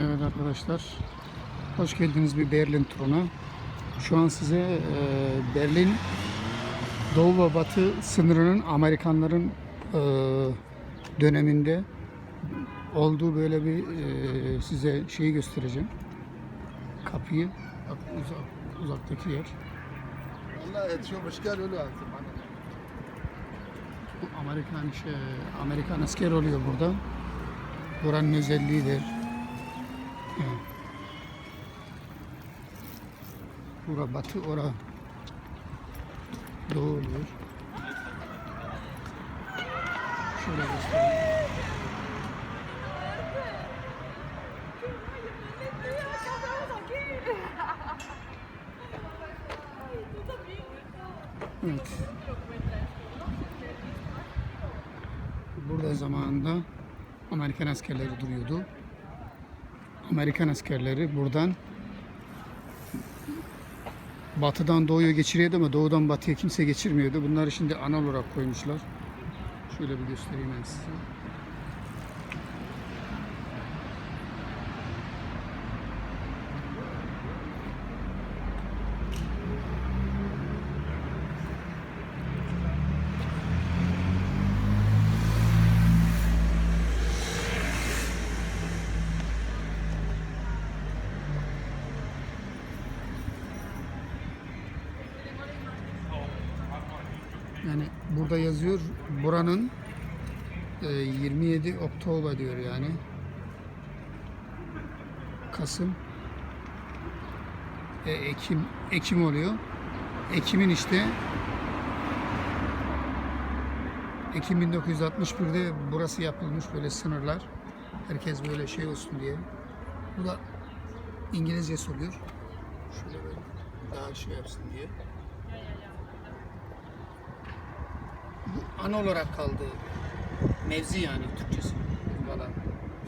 Evet arkadaşlar, hoş geldiniz bir Berlin turuna. Şu an size e, Berlin Doğu ve Batı sınırının Amerikanların e, döneminde olduğu böyle bir e, size şeyi göstereceğim. Kapıyı, uzak, uzaktaki yer. Bu Amerikan, şey, Amerikan asker oluyor burada. Buranın özelliğidir. Bura batı, ora doğu oluyor. Şöyle göstereyim. Evet. Burada zamanında Amerikan askerleri duruyordu. Amerikan askerleri buradan batıdan doğuya geçiriyordu ama doğudan batıya kimse geçirmiyordu. Bunları şimdi ana olarak koymuşlar. Şöyle bir göstereyim ben size. Yani burada yazıyor buranın e, 27 Oktober diyor yani. Kasım e, Ekim Ekim oluyor. Ekim'in işte Ekim 1961'de burası yapılmış böyle sınırlar. Herkes böyle şey olsun diye. Bu da İngilizcesi oluyor. Şöyle böyle daha şey yapsın diye. Ana olarak kaldı. Mevzi yani Türkçesi falan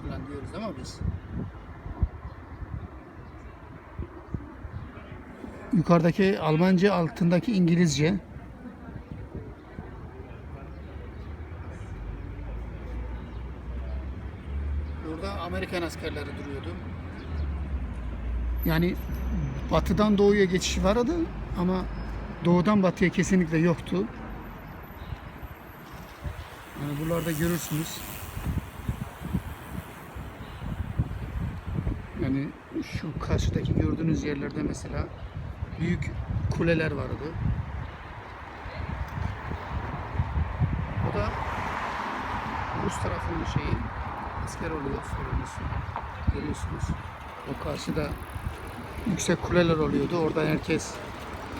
falan diyoruz ama biz. Yukarıdaki Almanca, altındaki İngilizce. Burada Amerikan askerleri duruyordu. Yani batıdan doğuya geçiş vardı ama doğudan batıya kesinlikle yoktu. Yani buralarda görürsünüz. Yani şu karşıdaki gördüğünüz yerlerde mesela büyük kuleler vardı. Bu da Rus tarafının şeyi asker oluyor sorumlusu. Görüyorsunuz. O karşıda yüksek kuleler oluyordu. Orada herkes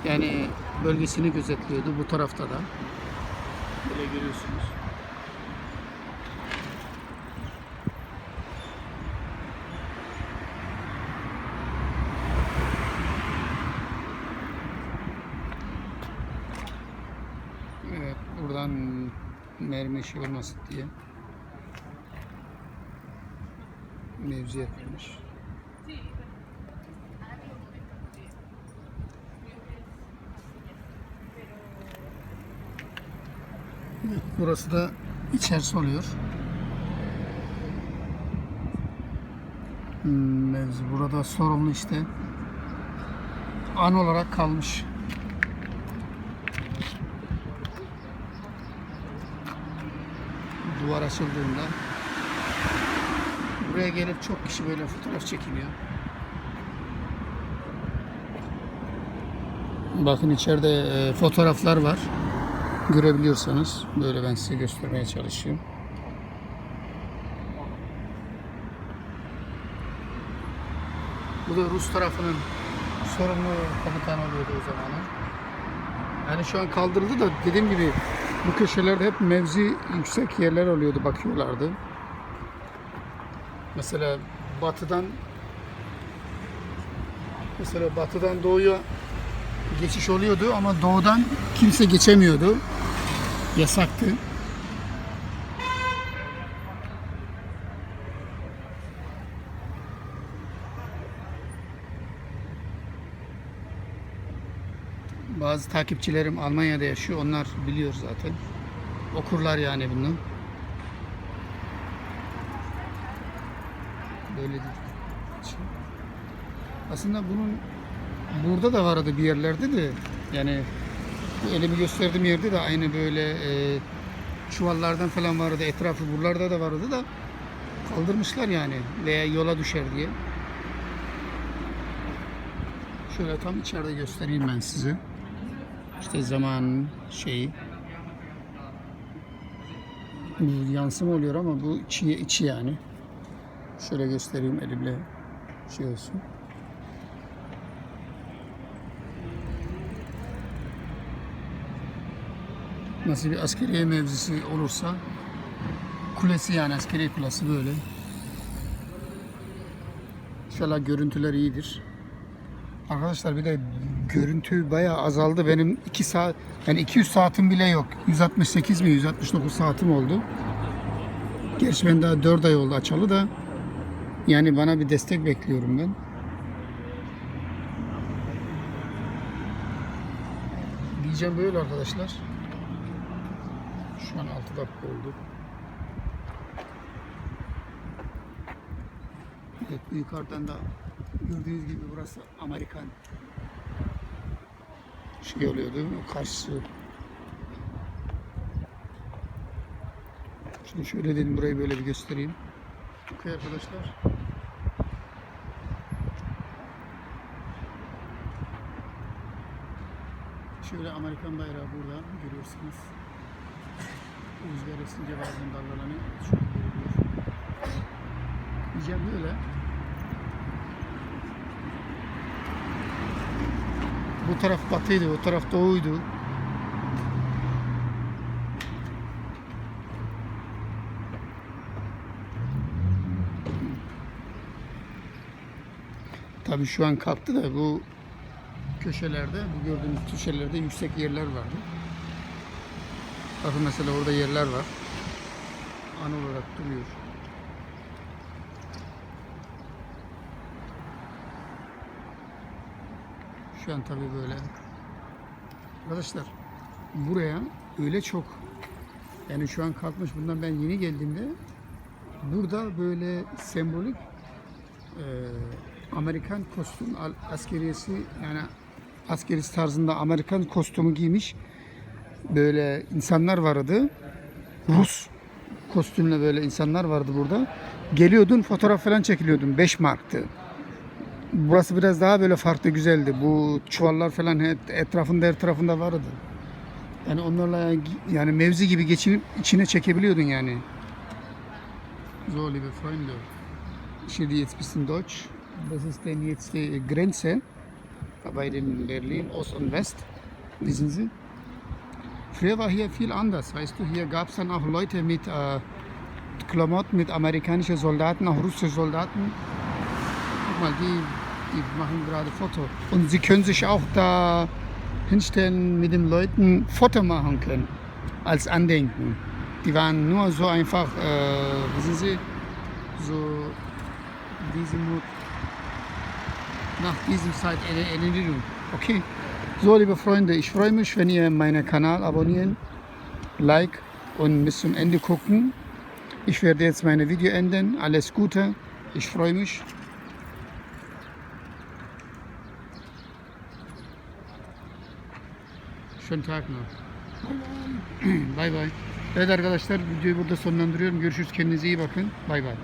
yani bölgesini gözetliyordu. Bu tarafta da. Böyle görüyorsunuz. Evet, buradan mermi şey olmasın diye mevzi yapılmış. Burası da içerisi oluyor. Hmm, mevzi burada sorumlu işte an olarak kalmış. Duvar açıldığında buraya gelip çok kişi böyle fotoğraf çekiliyor. Bakın içeride e, fotoğraflar var. Görebiliyorsanız böyle ben size göstermeye çalışayım. Bu da Rus tarafının sorumlu komutanı oluyordu o zamanı. Yani şu an kaldırıldı da dediğim gibi bu köşelerde hep mevzi yüksek yerler oluyordu, bakıyorlardı. Mesela batıdan mesela batıdan doğuya geçiş oluyordu ama doğudan kimse geçemiyordu. Yasaktı. Bazı takipçilerim Almanya'da yaşıyor. Onlar biliyor zaten. Okurlar yani bunu. Böyle için. Aslında bunun burada da vardı bir yerlerde de yani elimi gösterdiğim yerde de aynı böyle e, çuvallardan falan vardı etrafı buralarda da vardı da kaldırmışlar yani veya yola düşer diye. Şöyle tam içeride göstereyim ben size. İşte zaman şeyi. Bu yansıma oluyor ama bu içi, içi yani. Şöyle göstereyim elimle şey olsun. Nasıl bir askeriye mevzisi olursa kulesi yani askeriye kulesi böyle. İnşallah görüntüler iyidir. Arkadaşlar bir de görüntü bayağı azaldı. Benim 2 saat yani 200 saatim bile yok. 168 mi 169 saatim oldu. Gerçi ben daha 4 ay oldu açalı da yani bana bir destek bekliyorum ben. Diyeceğim böyle arkadaşlar. Şu an 6 dakika oldu. Evet yukarıdan da gördüğünüz gibi burası Amerikan şey oluyordu o karşısı. Şimdi şöyle dedim burayı böyle bir göstereyim. Okey arkadaşlar. Şöyle Amerikan bayrağı burada görüyorsunuz. Rüzgar esince bazen dalgalanıyor. Şöyle görülüyor. Diyeceğim böyle. Bu taraf batıydı, o taraf doğuydu. Tabii şu an kalktı da bu köşelerde, bu gördüğünüz köşelerde yüksek yerler vardı. Bakın mesela orada yerler var. An olarak duruyor. Şu an tabii böyle. Arkadaşlar buraya öyle çok yani şu an kalkmış bundan ben yeni geldiğimde burada böyle sembolik e, Amerikan kostüm askeriyesi yani askerisi tarzında Amerikan kostümü giymiş böyle insanlar vardı. Rus kostümle böyle insanlar vardı burada. Geliyordun fotoğraf falan çekiliyordun. 5 marktı. Burası biraz daha böyle farklı güzeldi. Bu çuvallar falan etrafında her tarafında vardı. Yani onlarla yani mevzi gibi geçinip içine çekebiliyordun yani. So, liebe Freunde, ich rede jetzt ein bisschen Deutsch. Das ist denn jetzt die Grenze bei den Berlin Ost und West. Wissen Sie? Früher war hier viel anders, weißt du. Hier gab es dann auch Leute mit äh, Klamotten, mit amerikanischen Soldaten, auch russische Soldaten. Guck mal, die, die machen gerade Foto. Und sie können sich auch da hinstellen, mit den Leuten Foto machen können, als Andenken. Die waren nur so einfach, äh, wissen Sie, so diese Mut nach diesem Zeit eine Erinnerung. Okay. So, liebe Freunde, ich freue mich, wenn ihr meinen Kanal abonnieren, like und bis zum Ende gucken. Ich werde jetzt meine Video enden. Alles Gute. Ich freue mich. Schönen Tag noch. Bay bay. Evet arkadaşlar videoyu burada sonlandırıyorum. Görüşürüz. Kendinize iyi bakın. Bay bay.